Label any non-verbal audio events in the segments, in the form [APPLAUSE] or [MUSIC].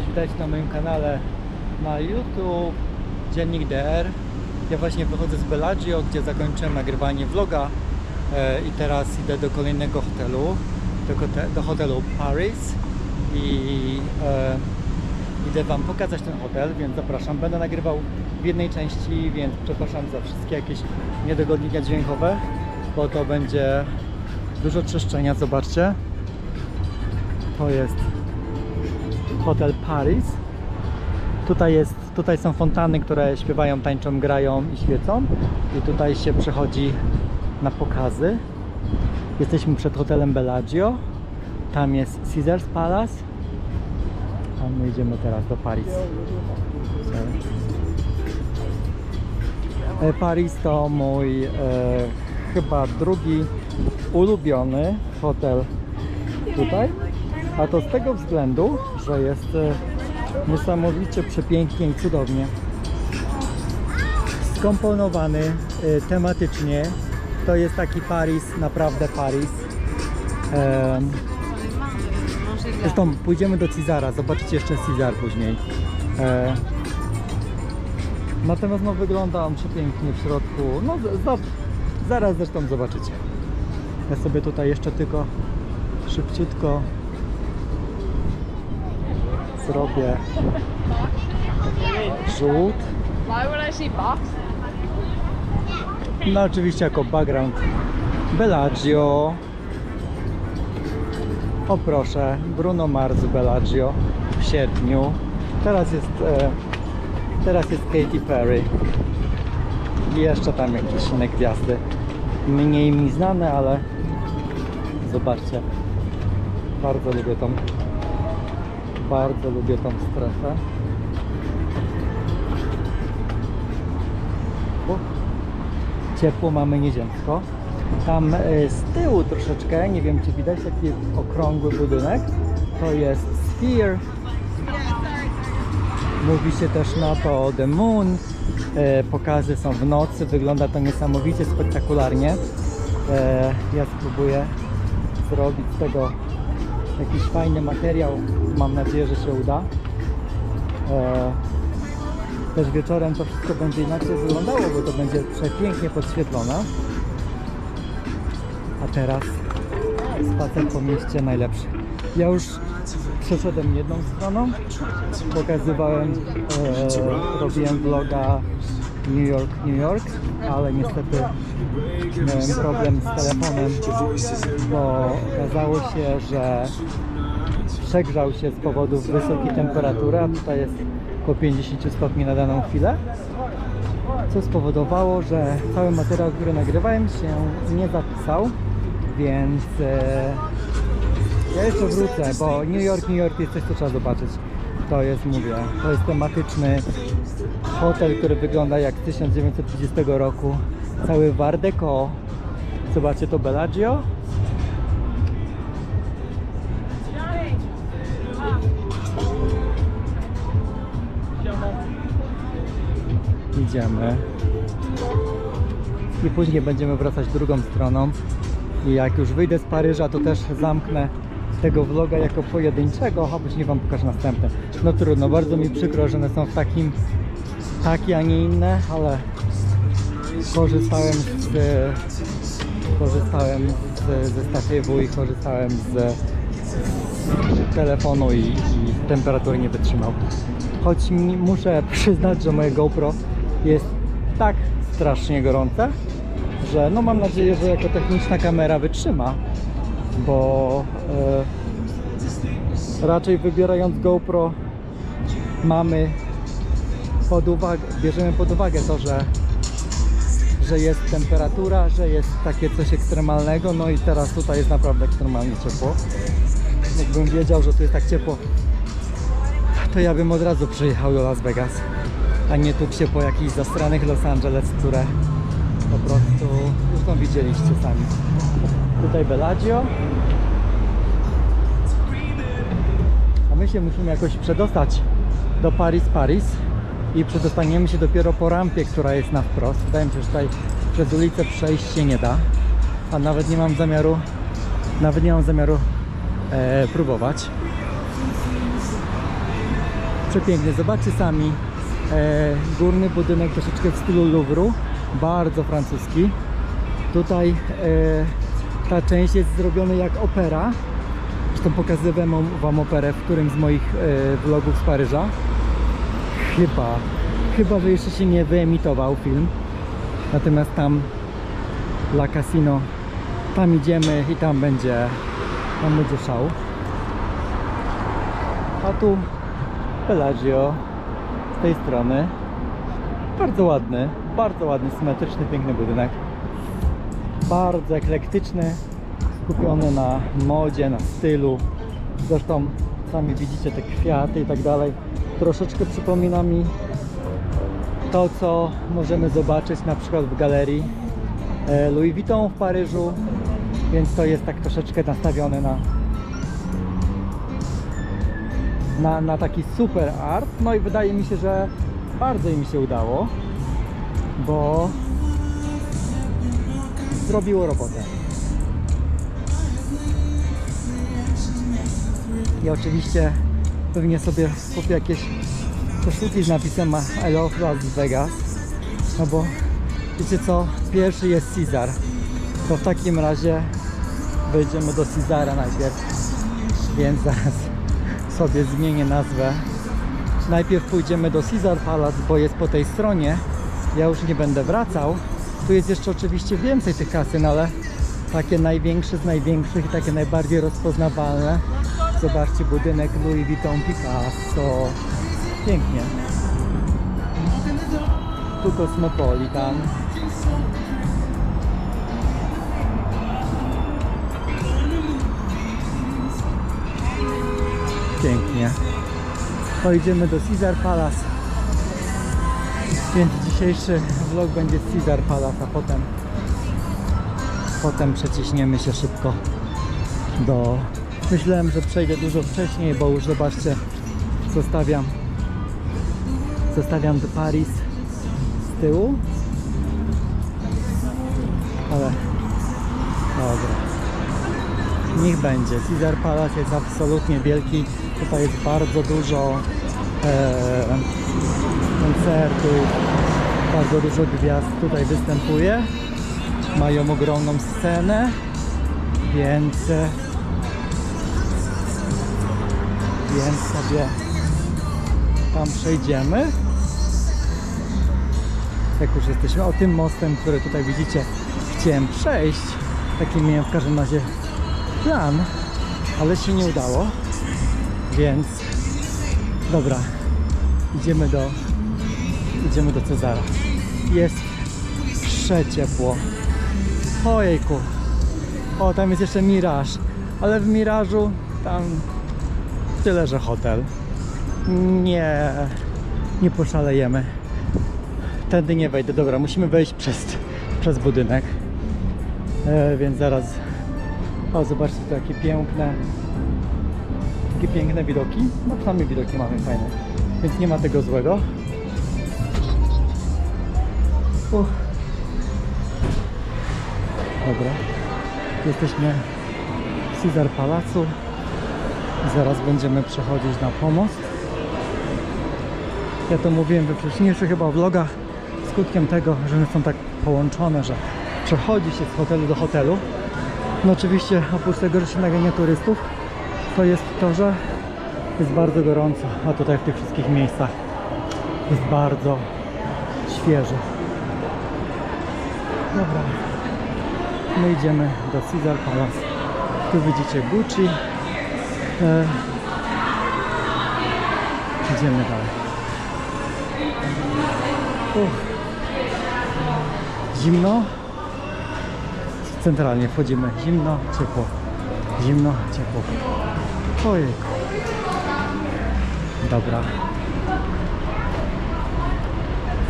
Cześć, witajcie na moim kanale na YouTube Dziennik DR. Ja właśnie wychodzę z Bellagio, gdzie zakończyłem nagrywanie vloga e, i teraz idę do kolejnego hotelu, do, hote- do hotelu Paris i e, idę Wam pokazać ten hotel, więc zapraszam. Będę nagrywał w jednej części, więc przepraszam za wszystkie jakieś niedogodnienia dźwiękowe, bo to będzie dużo trzeszczenia, zobaczcie. To jest Hotel Paris. Tutaj, jest, tutaj są fontanny, które śpiewają, tańczą, grają i świecą. I tutaj się przychodzi na pokazy. Jesteśmy przed hotelem Bellagio. Tam jest Caesars Palace. A my idziemy teraz do Paris. E, Paris to mój e, chyba drugi ulubiony hotel tutaj. A to z tego względu, że jest e, niesamowicie przepięknie i cudownie skomponowany e, tematycznie. To jest taki Paris, naprawdę Paris. Zresztą pójdziemy do Cezara, zobaczycie jeszcze Cezar później. E, natomiast no, wygląda on przepięknie w środku. No, zaraz zresztą zobaczycie. Ja sobie tutaj jeszcze tylko szybciutko zrobię rzut. No oczywiście jako background Bellagio. O proszę, Bruno Mars Bellagio w sierpniu. Teraz jest, e, teraz jest Katy Perry. I jeszcze tam jakieś inne gwiazdy. Mniej mi znane, ale zobaczcie. Bardzo lubię tą bardzo lubię tą strefę. Ciepło mamy nieziemsko. Tam e, z tyłu troszeczkę, nie wiem czy widać taki okrągły budynek, to jest Sphere. Mówi się też na to The Moon. E, Pokazy są w nocy, wygląda to niesamowicie spektakularnie. E, Ja spróbuję zrobić tego jakiś fajny materiał. Mam nadzieję, że się uda. E, też wieczorem to wszystko będzie inaczej wyglądało, bo to będzie przepięknie podświetlone. A teraz spacer po mieście najlepszy. Ja już przeszedłem jedną stroną, pokazywałem, e, robiłem vloga New York, New York, ale niestety miałem problem z telefonem, bo okazało się, że przegrzał się z powodu wysokiej temperatury, a tutaj jest około 50 stopni na daną chwilę, co spowodowało, że cały materiał, który nagrywałem się nie zapisał, więc e, ja jeszcze wrócę, bo New York, New York jest coś, co trzeba zobaczyć. To jest, mówię, to jest tematyczny hotel, który wygląda jak z 1930 roku, cały w Art Deco. Zobaczcie to Bellagio, idziemy. I później będziemy wracać drugą stroną. I jak już wyjdę z Paryża to też zamknę tego vloga jako pojedynczego, a później wam pokażę następne no trudno, bardzo mi przykro, że one są w takim takie, a nie inne, ale korzystałem z korzystałem z, ze statywu i korzystałem z, z telefonu i, i temperatury nie wytrzymał. Choć mi, muszę [LAUGHS] przyznać, że moje GoPro jest tak strasznie gorące, że no mam nadzieję, że jako techniczna kamera wytrzyma, bo e, raczej wybierając GoPro mamy pod uwagę, bierzemy pod uwagę to, że że jest temperatura, że jest takie coś ekstremalnego, no i teraz tutaj jest naprawdę ekstremalnie ciepło. Jakbym wiedział, że tu jest tak ciepło, to ja bym od razu przyjechał do Las Vegas, a nie tu się po jakichś zastranych Los Angeles, które po prostu już widzieliście sami. Tutaj Bellagio. My się musimy jakoś przedostać do Paris Paris i przedostaniemy się dopiero po rampie, która jest na wprost. Wydaje mi się, że tutaj przez ulicę przejść się nie da, a nawet nie mam zamiaru nawet nie mam zamiaru e, próbować. Przepiękny, zobaczcie sami. E, górny budynek troszeczkę w stylu Louvru, bardzo francuski. Tutaj e, ta część jest zrobiona jak opera. Zresztą pokazywałem wam operę w którymś z moich e, vlogów z Paryża. Chyba, chyba, że jeszcze się nie wyemitował film. Natomiast tam La Casino, tam idziemy i tam będzie, tam będzie szał. A tu Bellagio z tej strony. Bardzo ładny, bardzo ładny, symetryczny, piękny budynek. Bardzo eklektyczny, skupiony na modzie, na stylu. Zresztą sami widzicie te kwiaty i tak dalej. Troszeczkę przypomina mi to, co możemy zobaczyć na przykład w galerii e, Louis Vuitton w Paryżu. Więc to jest tak troszeczkę nastawione na na, na taki super art. No i wydaje mi się, że bardzo im się udało, bo zrobiło robotę. I oczywiście pewnie sobie kupię jakieś koszulki z napisem I love Las Vegas. No bo wiecie co? Pierwszy jest Caesar. To w takim razie wejdziemy do Caesara najpierw. Więc zaraz sobie zmienię nazwę. Najpierw pójdziemy do Caesar Palace, bo jest po tej stronie. Ja już nie będę wracał. Tu jest jeszcze oczywiście więcej tych kasyn, ale takie największe z największych i takie najbardziej rozpoznawalne. Zobaczcie budynek Louis Vuitton Picasso. Pięknie. Tu Cosmopolitan. Pięknie. To idziemy do Caesar Palace. Więc dzisiejszy vlog będzie z Caesar Palace, a potem potem przeciśniemy się szybko do... Myślałem, że przejdę dużo wcześniej, bo już zobaczcie, zostawiam zostawiam do Paris z tyłu. Ale dobra. Niech będzie. Caesar Palace jest absolutnie wielki. Tutaj jest bardzo dużo e, koncertów, bardzo dużo gwiazd tutaj występuje. Mają ogromną scenę, więc więc sobie tam przejdziemy. Jak już jesteśmy o tym mostem, który tutaj widzicie, chciałem przejść. Taki miałem w każdym razie plan, ale się nie udało. Więc dobra, idziemy do idziemy do Cezara. Jest przeciepło. Ojejku. O, tam jest jeszcze miraż, ale w mirażu tam tyle, że hotel. Nie, nie poszalejemy. Tędy nie wejdę. Dobra, musimy wejść przez, przez budynek. E, więc zaraz. O, zobaczcie, to jakie piękne. Jakie piękne widoki. No, same widoki mamy fajne. Więc nie ma tego złego. Uch. Dobra. Jesteśmy w Caesar Palacu. Zaraz będziemy przechodzić na pomost. Ja to mówiłem we wcześniejszych chyba vlogach. Skutkiem tego, że one są tak połączone, że przechodzi się z hotelu do hotelu. No oczywiście oprócz tego, że się nagania turystów, to jest to, że jest bardzo gorąco, a tutaj w tych wszystkich miejscach jest bardzo świeżo. Dobra, my idziemy do Caesar Palace. Tu widzicie Gucci. E, idziemy dalej. Uff. Zimno. Centralnie wchodzimy. Zimno, ciepło. Zimno, ciepło. Ojejku. Dobra.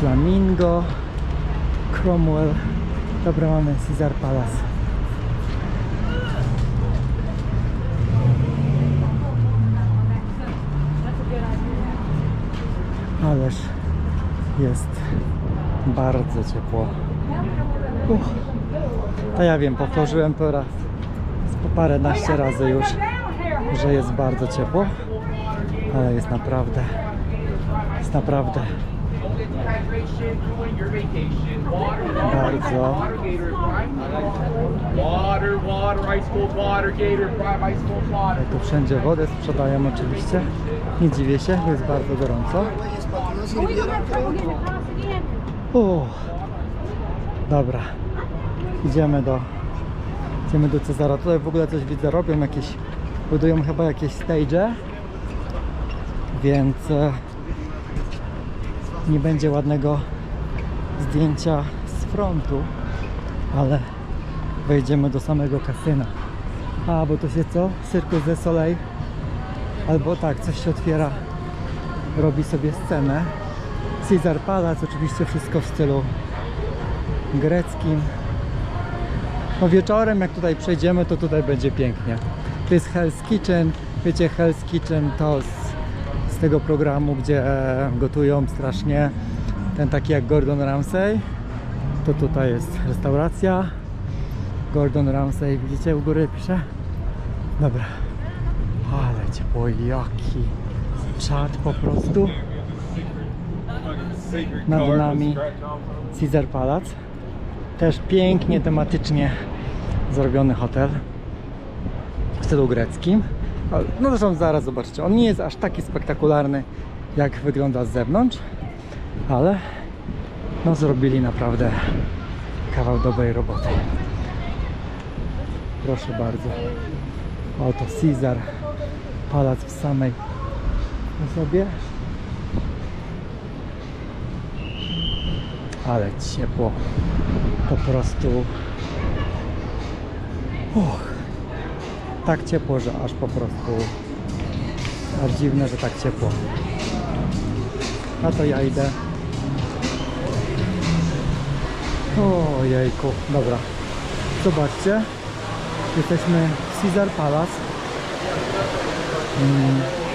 Flamingo. Cromwell. Dobra, mamy Caesar Palace. Ależ jest bardzo ciepło. Uff. To ja wiem, powtórzyłem po raz, po paręnaście razy już, że jest bardzo ciepło, ale jest naprawdę Jest naprawdę bardzo. Tu wszędzie wodę sprzedają oczywiście. Nie dziwię się, jest bardzo gorąco. O, dobra. Idziemy do idziemy do Cezara. Tutaj w ogóle coś widzę, robią jakieś, budują chyba jakieś stage, więc e, nie będzie ładnego zdjęcia z frontu, ale wejdziemy do samego kasyna. A, bo to się co? Circus de Soleil. Albo tak, coś się otwiera, robi sobie scenę. Caesar Palace, oczywiście wszystko w stylu greckim. No wieczorem, jak tutaj przejdziemy, to tutaj będzie pięknie. To jest Hell's Kitchen. Wiecie, Hell's Kitchen to z, z tego programu, gdzie e, gotują strasznie ten taki jak Gordon Ramsay. To tutaj jest restauracja. Gordon Ramsay, widzicie u góry pisze? Dobra. Ale ciepło, jaki czad po prostu. Nad nami Caesar Palace. Też pięknie, tematycznie zrobiony hotel w stylu greckim. No zresztą zaraz zobaczycie. On nie jest aż taki spektakularny, jak wygląda z zewnątrz, ale no zrobili naprawdę kawał dobrej roboty. Proszę bardzo. Oto Caesar Palac w samej osobie. Ale ciepło. Po prostu. Uch. Tak ciepło, że aż po prostu. Aż dziwne, że tak ciepło. A to ja idę. Ojejku, dobra. Zobaczcie. Jesteśmy w Caesar Palace. Mm.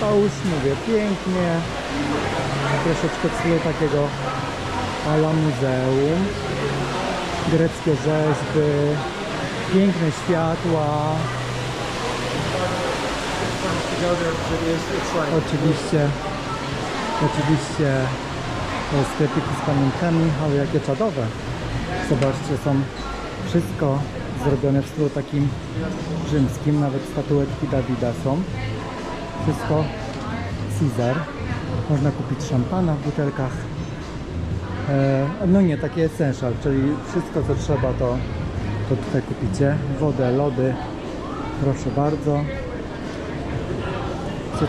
Już mówię, pięknie. Troszeczkę w stylu takiego ala muzeum. Greckie rzeźby, piękne światła. Oczywiście, oczywiście e, sklepiki z pamiątkami, ale jakie czadowe. Zobaczcie, są wszystko zrobione w stylu takim rzymskim, nawet statuetki Dawida są. Wszystko Caesar. Można kupić szampana w butelkach. E, no nie, takie essential, czyli wszystko co trzeba to, to tutaj kupicie. Wodę, lody, proszę bardzo.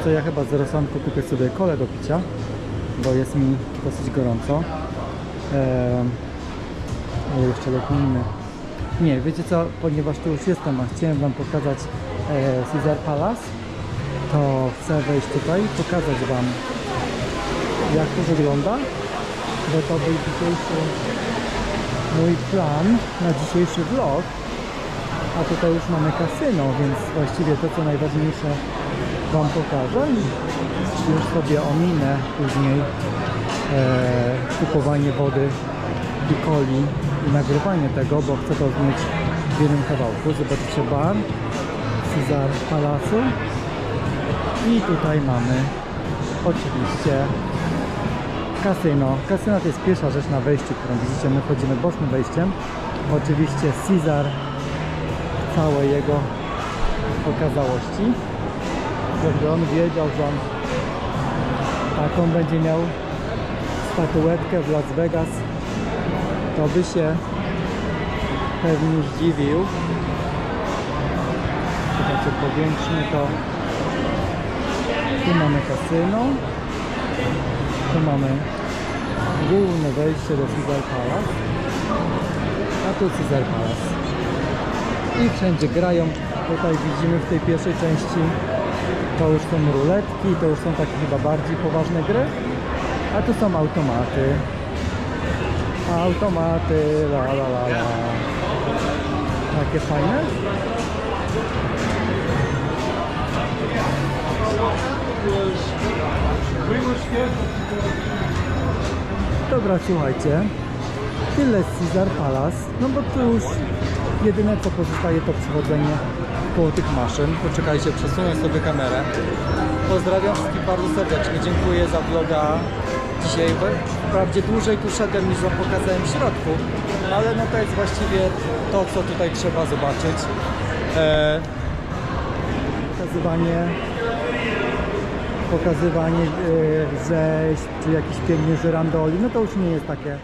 Co, ja chyba z rozsądku kupię sobie kolę do picia, bo jest mi dosyć gorąco. E, o, jeszcze lotniny. Nie, wiecie co, ponieważ tu już jestem, a chciałem Wam pokazać e, Caesar Palace, to chcę wejść tutaj i pokazać Wam jak to wygląda, bo to był dzisiejszy mój plan na dzisiejszy vlog, a tutaj już mamy kasyno, więc właściwie to co najważniejsze Wam pokażę. Już sobie ominę później e, kupowanie wody i coli i nagrywanie tego, bo chcę to mieć w jednym kawałku. Zobaczycie bar Cezar Palacu i tutaj mamy oczywiście kasyno. Kasyno to jest pierwsza rzecz na wejściu, którą widzicie. My wchodzimy bocznym wejściem. Oczywiście Caesar w całej jego okazałości. Żeby on wiedział, że on taką będzie miał statuetkę w Las Vegas, to by się pewnie zdziwił. Czekajcie, powiększmy to. Tu mamy kasyno. Tu mamy główne wejście do Caesar Palace. A tu Caesar Palace. I wszędzie grają. Tutaj widzimy w tej pierwszej części to już są ruletki, to już są takie chyba bardziej poważne gry. A tu są automaty. Automaty, la la la la. Takie fajne. Dobra, słuchajcie. Tyle z Caesar Palace. No bo tu już jedyne co pozostaje to przechodzenie koło tych maszyn. Poczekajcie, przesunę sobie kamerę. Pozdrawiam wszystkich bardzo serdecznie. Dziękuję za vloga dzisiaj. Wprawdzie dłużej tu szedłem niż wam pokazałem w środku, ale no to jest właściwie to, co tutaj trzeba zobaczyć. E, pokazywanie pokazywanie e, zejść, czy jakichś pięknych żyrandoli, no to już nie jest takie